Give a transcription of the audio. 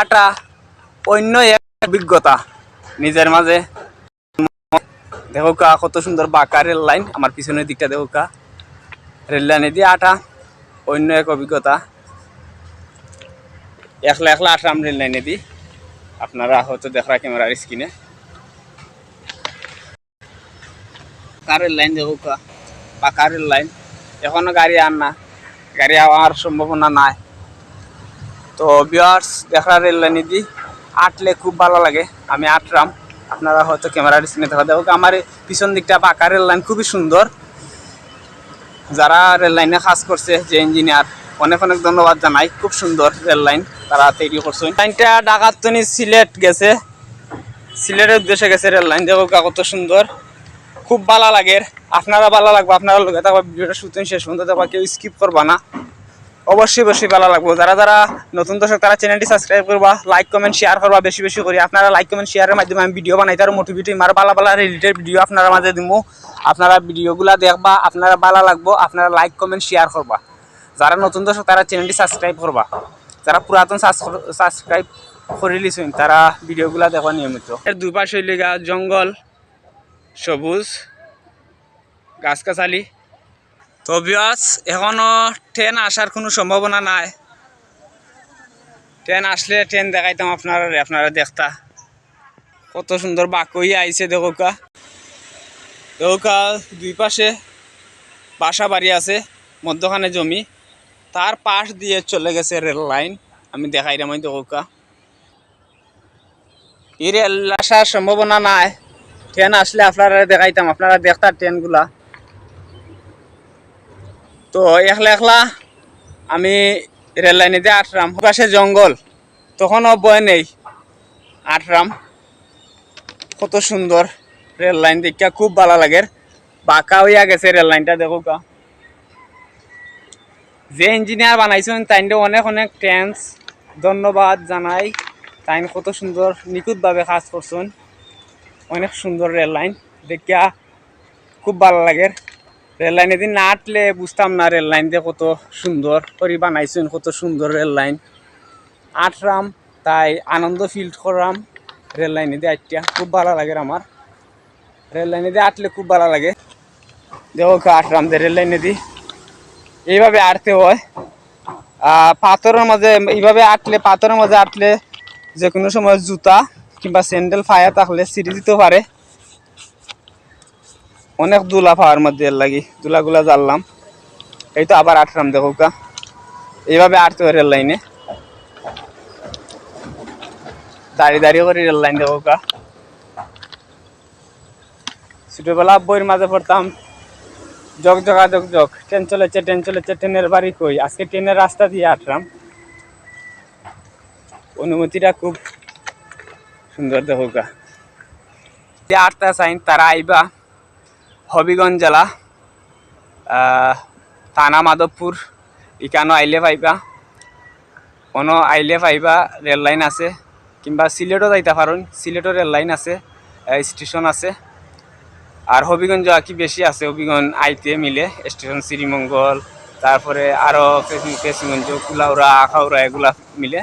আটা অন্য এক অভিজ্ঞতা। নিজের মাঝে দেখো কা, কত সুন্দর বাঁকা রেল লাইন। আমার পিছনের দিকটা দেখো কা, রেল লাইনে দিয়ে আটা, অন্য এক অভিজ্ঞতা। একলা একলা আটরাম রেল লাইনে দিই। আপনারা হয়তো দেখা ক্যামেরার স্ক্রিনে। কারের লাইন দেখো কা বা কারের লাইন। এখনও গাড়ি আর না, গাড়ি আওয়ার সম্ভাবনা নাই। তো বিয়ার্স দেখা রেল লাইনে দিই আটলে খুব ভালো লাগে, আমি আটরাম। আপনারা হয়তো ক্যামেরার স্ক্রিনে দেখা দেখো আমার পিছন দিকটা পাকা রেল লাইন খুবই সুন্দর। যারা রেল লাইনে কাজ করছে, যে ইঞ্জিনিয়ার অনেক অনেক ধন্যবাদ জানাই। খুব সুন্দর রেল লাইন তারা তৈরি করছে। লাইনটা ডাকাতনি সিলেট গেছে। সিলেটের উদ্দেশ্যে গেছে রেল লাইন। দেখো কত সুন্দর। খুব ভালো লাগে। আপনারা ভালো লাগবে, আপনারা লগে থাকবা, ভিডিওটা শুটিং শেষ পর্যন্ত দেখবা, কেউ স্কিপ করবা না। অবশ্যই অবশ্যই ভালো লাগবে। যারা যারা নতুন দর্শক, তারা চ্যানেলটি সাবস্ক্রাইব করবা লাইক কমেন্ট শেয়ার করবা বেশি বেশি করি। আপনারা লাইক কমেন্ট শেয়ারের মাধ্যমে আমি ভিডিও বানাই তার মোটিভিটি মার ভালো ভালো রিলেটেড ভিডিও আপনারা মাঝে দিব আপনারা ভিডিওগুলা দেখবা, আপনারা ভালো লাগবো, আপনারা লাইক কমেন্ট শেয়ার করবা। যারা নতুন দর্শক, তারা চ্যানেলটি সাবস্ক্রাইব করবা। যারা পুরাতন সাবস্ক্রাইব করে লিছুন তারা ভিডিওগুলা দেখবা নিয়মিত। এর দুই পাশে লিগা জঙ্গল, সবুজ, গাছগাছালি। তো বিয়াস এখনও ট্রেন আসার কোনো সম্ভাবনা নাই। ট্রেন আসলে ট্রেন দেখাইতাম আপনারা আপনারা দেখতা। কত সুন্দর বাকই আইছে দেখোকা দেখোকা দুই পাশে বাসা বাড়ি আছে, মধ্যখানে জমি। তার পাশ দিয়ে চলে গেছে রেল লাইন। আমি দেখাইলাম ওই দেখোকা এই রেল আসার সম্ভাবনা নাই। ট্রেন আসলে আপনারা দেখাইতাম, আপনারা দেখতার ট্রেনগুলা তো একলা একলা আমি রেল লাইনে দিয়ে আটরাম পাশে জঙ্গল, তখনও বয় নেই। আটরাম কত সুন্দর রেল লাইন দেখা খুব ভালো লাগে। বাঁকা হইয়া গেছে রেল লাইনটা, দেখো কা যে ইঞ্জিনিয়ার বানাইছেন, তাইনটা অনেক অনেক থ্যাংকস ধন্যবাদ জানাই। তাইন কত সুন্দর, নিখুঁতভাবে কাজ করছেন। অনেক সুন্দর রেল লাইন, দেখিয়া খুব ভালো লাগে। রেল লাইনে দিন না আটলে বুঝতাম না রেল লাইন দিয়ে কত সুন্দর করে বানাইছেন, কত সুন্দর রেল লাইন। আটরাম, তাই আনন্দ ফিল করাম রেল লাইনে দিয়ে আটটা খুব ভালো লাগে আমার। রেল লাইনে দিয়ে আটলে খুব ভালো লাগে। দেখো আটরাম দিয়ে রেল লাইনে দি এইভাবে আটতে হয়। পাথরের মাঝে, এইভাবে আটলে, পাথরের মাঝে আটলে যে কোনো সময় জুতা কিংবা স্যান্ডেল ফায়া থাকলে সিঁড়ি দিতে পারে। অনেক দুলা পাওয়ার মধ্যে এর লাগি। দুলাগুলা জ্বাললাম এই তো আবার আটরাম দেখো এইভাবে আটতে হয় রেল লাইনে দাঁড়িয়ে দাঁড়িয়ে করে রেল লাইন দেখো ছোটবেলা বইয়ের মাঝে পড়তাম, জগ জগা জগ জগ। ট্রেন চলেছে ট্রেন চলেছে, ট্রেনের বাড়ি কই? আজকে ট্রেনের রাস্তা দিয়ে আটরাম। অনুমতিটা খুব সুন্দর দেখো যে আটটা সাইন তারা আইবা। হবিগঞ্জ জেলা থানা মাধবপুর, ইকানো আইলে পাইবা, কোনো আইলে পাইবা রেল লাইন আছে, কিংবা সিলেটও যাইতে পারেন, সিলেটও রেল লাইন আছে স্টেশন আছে। আর হবিগঞ্জ কি বেশি আছে, হবিগঞ্জ, আইতে মিলে, স্টেশন শ্রীমঙ্গল, তারপরে আরও পেসিগঞ্জ কুলাউড়া, আখাউড়া, এগুলা মিলে।